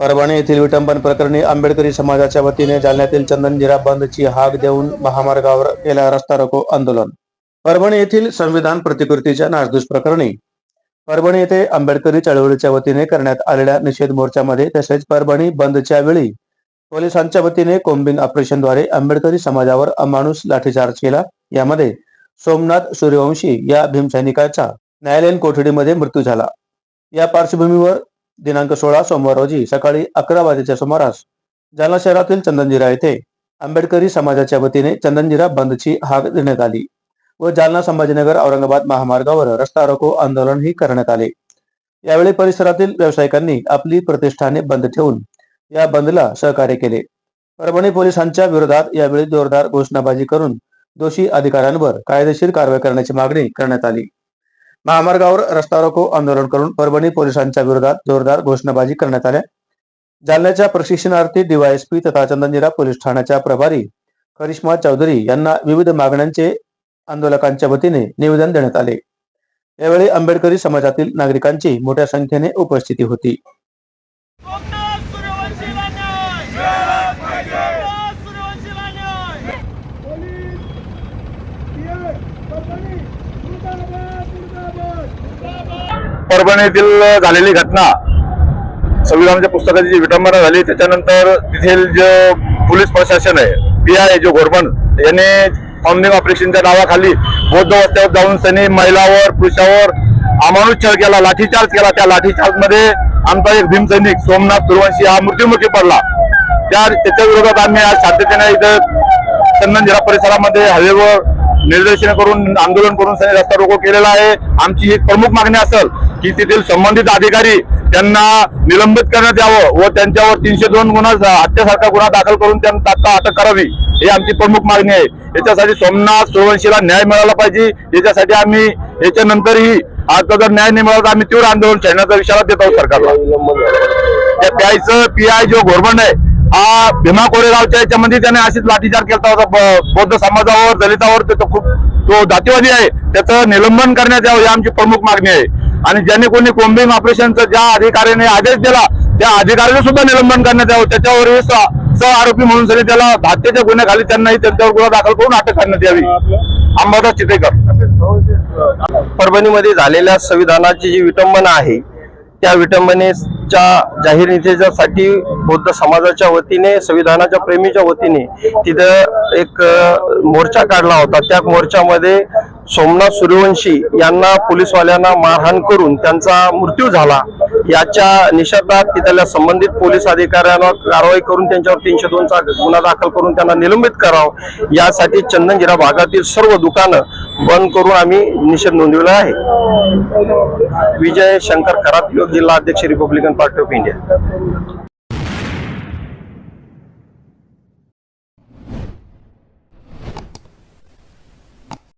परभणी येथील विटंबन प्रकरणी आंबेडकरी समाजाच्या वतीने जालन्यातील चंदनजिरा बंदची हाक देऊन महामार्गावर केला रस्ता रोको आंदोलन. परभणी येथील संविधान प्रतिकृतीच्या नासधूस प्रकरणी परभणी येथे आंबेडकरी चळवळीच्या वतीने करण्यात आलेल्या निषेध मोर्चामध्ये तसेच परभणी बंदच्या वेळी पोलिसांच्या वतीने कोम्बिंग ऑपरेशनद्वारे आंबेडकरी समाजावर अमानुष लाठीचार्ज केला. यामध्ये सोमनाथ सूर्यवंशी या भीमसैनिकाचा न्यायालयीन कोठडीमध्ये मृत्यू झाला. या पार्श्वभूमीवर दिनांक सोळा सोमवार रोजी सकाळी अकरा वाजेच्या सुमारास जालना शहरातील चंदनजिरा येथे आंबेडकरी समाजाच्या वतीने चंदनजिरा बंदची हाक देण्यात आली व जालना संभाजीनगर औरंगाबाद महामार्गावर रस्ता रोको आंदोलनही करण्यात आले. यावेळी परिसरातील व्यावसायिकांनी आपली प्रतिष्ठाने बंद ठेवून या बंदला सहकार्य केले. परभणी पोलिसांच्या विरोधात यावेळी जोरदार घोषणाबाजी करून दोषी अधिकाऱ्यांवर कायदेशीर कारवाई करण्याची मागणी करण्यात आली. महामार्गावर रस्ता रोको आंदोलन करून परभणी पोलिसांच्या विरोधात जोरदार घोषणाबाजी करण्यात आल्या जालन्याच्या प्रशिक्षणार्थी डीवायएसपी तथा चंदनजिरा पोलीस ठाण्याच्या प्रभारी करिश्मा चौधरी यांना विविध मागण्यांचे आंदोलकांच्या वतीने निवेदन देण्यात आले. यावेळी आंबेडकरी समाजातील नागरिकांची मोठ्या संख्येने उपस्थिती होती. परभणीतील झालेली घटना संविधानाच्या पुस्तकाची जी विटंबना झाली त्याच्यानंतर तेथील जे पोलीस प्रशासन आहे पी आय जो घोरपण यांनी फाउंडिंग ऑपरेशनच्या नावाखाली बौद्ध वस्त्यावर जाऊन त्यांनी महिलावर पुरुषावर अमानुष छळ केला लाठीचार्ज केला. त्या लाठीचार्जमध्ये आमचा एक भीमसैनिक सोमनाथ सुरवंशी हा मृत्युमुखी पडला. त्या त्याच्या विरोधात आम्ही आज शांततेने इथं चंदनजिरा परिसरामध्ये हवेवर निर्देशन करून आंदोलन करून रस्ता रोको केलेला आहे. आमची एक प्रमुख मागणी असेल की तेथील संबंधित अधिकारी त्यांना निलंबित करण्यात यावं व त्यांच्यावर तीनशे दोन गुन्हा हत्यासारखा गुन्हा दाखल करून त्यांना तात्काळ अटक करावी ही आमची प्रमुख मागणी आहे. याच्यासाठी सोमनाथ सूर्यवंशीला न्याय मिळाला पाहिजे. याच्यासाठी आम्ही याच्यानंतरही आता जर न्याय नाही मिळाला तर आम्ही तीव्र आंदोलन छेडण्याचा इशारा देत आहोत सरकारला. प्यायचं पी आय जो घोरबंड आहे हा भीमा कोरेगावच्या याच्यामध्ये त्याने अशीच लाठीचार केला होता बौद्ध समाजावर दलितावर तो खूप तो जातीवादी आहे. त्याचं निलंबन करण्यात यावं ही आमची प्रमुख मागणी आहे. आणि ज्याने कोणी कोम्बिंग ऑपरेशनचा ज्या अधिकाऱ्याने आदेश दिला त्या अधिकाऱ्याने सुद्धा निलंबन करण्यात यावं. त्याच्यावर सह आरोपी म्हणून सनी त्याला भात्याच्या गुन्ह्याखाली त्यांनाही त्यांच्यावर गुन्हा दाखल करून अटक करण्यात यावी. अंबादास चितेकर परभणीमध्ये झालेल्या संविधानाची जी विटंबना आहे त्या विटंबनेच्या जाहीर निषेधासाठी बौद्ध समाजाच्या वतीने संविधानाच्या प्रेमीच्या वतीने तिथं एक मोर्चा काढला होता. त्या मोर्चामध्ये सोमनाथ सूर्यवंशी यांना पोलीसवाल्यांना मारहाण करून त्यांचा मृत्यू झाला. याच्या निषेधात तिथल्या संबंधित पोलीस अधिकाऱ्यांना कारवाई करून त्यांच्यावर तीनशे दोनचा गुन्हा दाखल करून त्यांना निलंबित करावं. यासाठी चंदनजिरा भागातील सर्व दुकानं बंद करून आम्ही निषेध नोंदविला आहे. विजय शंकर करात योग जिल्हा अध्यक्ष रिपब्लिकन पार्टी ऑफ इंडिया